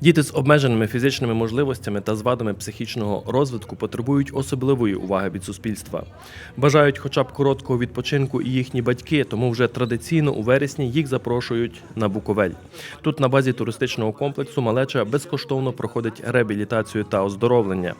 Діти з обмеженими фізичними можливостями та з вадами психічного розвитку потребують особливої уваги від суспільства. Бажають хоча б короткого відпочинку і їхні батьки, тому вже традиційно у вересні їх запрошують на Буковель. Тут на базі туристичного комплексу малеча безкоштовно проходить реабілітацію та оздоровлення.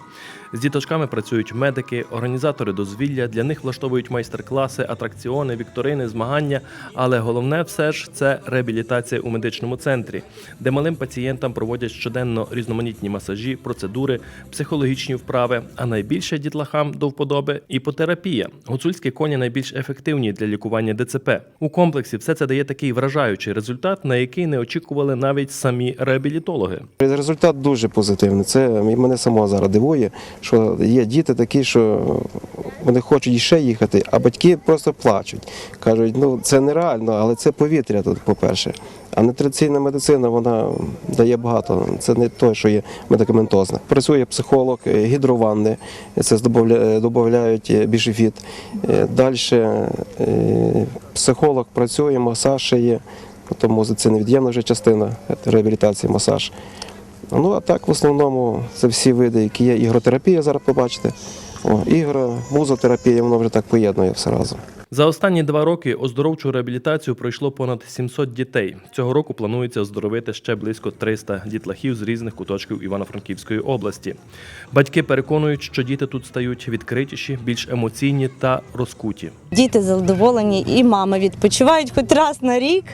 З діточками працюють медики, організатори дозвілля. Для них влаштовують майстер-класи, атракціони, вікторини, змагання. Але головне все ж це реабілітація у медичному центрі, де малим пацієнтам проводять щоденно різноманітні масажі, процедури, психологічні вправи. А найбільше дітлахам до вподоби іпотерапія. Гуцульські коні найбільш ефективні для лікування ДЦП. У комплексі все це дає такий вражаючий результат, на який не очікували навіть самі реабілітологи. Результат дуже позитивний. Це мене самого зараз дивує, що є діти такі, що вони хочуть ще їхати, а батьки просто плачуть. Кажуть, ну це нереально, але це повітря тут, по-перше. А нетрадиційна медицина вона дає багато. Це не те, що є медикаментозна. Працює психолог, е, гідрованни, це додають біжефіт. Далі психолог працює, масаж ще є. Тому це невід'ємна вже частина реабілітації, масаж. Ну а так в основному це всі види, які є. Ігротерапія зараз побачите. О, ігра, музотерапія, воно вже так поєднує все разом. За останні два роки оздоровчу реабілітацію пройшло понад 700 дітей. Цього року планується оздоровити ще близько 300 дітлахів з різних куточків Івано-Франківської області. Батьки переконують, що діти тут стають відкритіші, більш емоційні та розкуті. Діти задоволені, і мами відпочивають хоч раз на рік.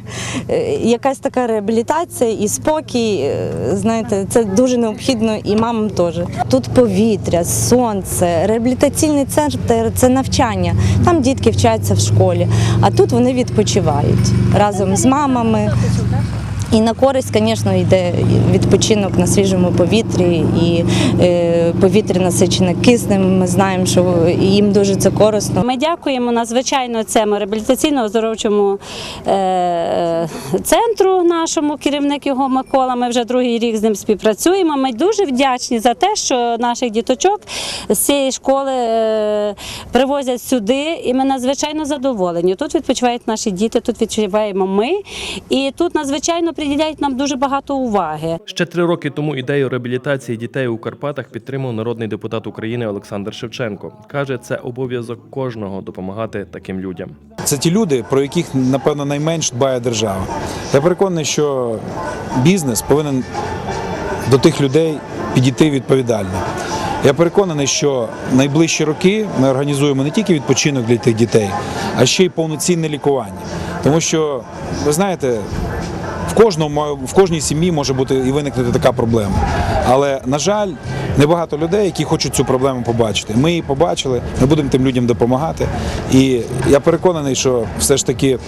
Е, Якась така реабілітація і спокій. е, Знаєте, це дуже необхідно і мамам теж. Тут повітря, сонце, реабілітаційний центр це навчання. Там дітки вчаться в школі, а тут вони відпочивають разом з мамами. І на користь, звісно, йде відпочинок на свіжому повітрі, і е, повітря насичене киснем. Ми знаємо, що їм дуже це корисно. Ми дякуємо надзвичайно цьому реабілітаційно-оздоровчому е, центру нашому, керівник його Микола. Ми вже другий рік з ним співпрацюємо. Ми дуже вдячні за те, що наших діточок з цієї школи е, привозять сюди, і ми надзвичайно задоволені. Тут відпочивають наші діти, тут відпочиваємо ми, і тут надзвичайно приділяють нам дуже багато уваги. Ще три роки тому ідею реабілітації дітей у Карпатах підтримав народний депутат України Олександр Шевченко. каже, це обов'язок кожного допомагати таким людям. Це ті люди, про яких напевно найменш дбає держава. Я переконаний, що бізнес повинен до тих людей підійти відповідально. Я переконаний, що найближчі роки ми організуємо не тільки відпочинок для тих дітей, а ще й повноцінне лікування. Тому що, ви знаєте, в кожному в кожній сім'ї може бути і виникнути така проблема. Але на жаль, небагато людей, які хочуть цю проблему побачити. Ми її побачили, ми будемо тим людям допомагати. І я переконаний, що все ж таки,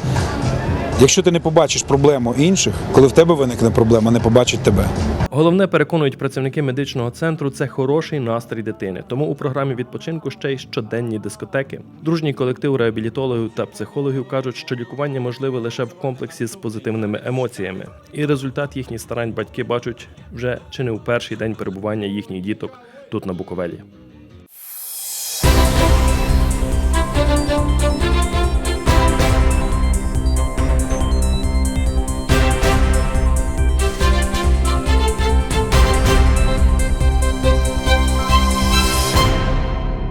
якщо ти не побачиш проблему інших, коли в тебе виникне проблема, не побачить тебе. Головне переконують працівники медичного центру це хороший настрій дитини. Тому у програмі відпочинку ще й щоденні дискотеки. Дружній колектив реабілітологів та психологів кажуть, що лікування можливе лише в комплексі з позитивними емоціями. І результат їхніх старань батьки бачать вже чи не у перший день перебування їхніх діток тут на Буковелі.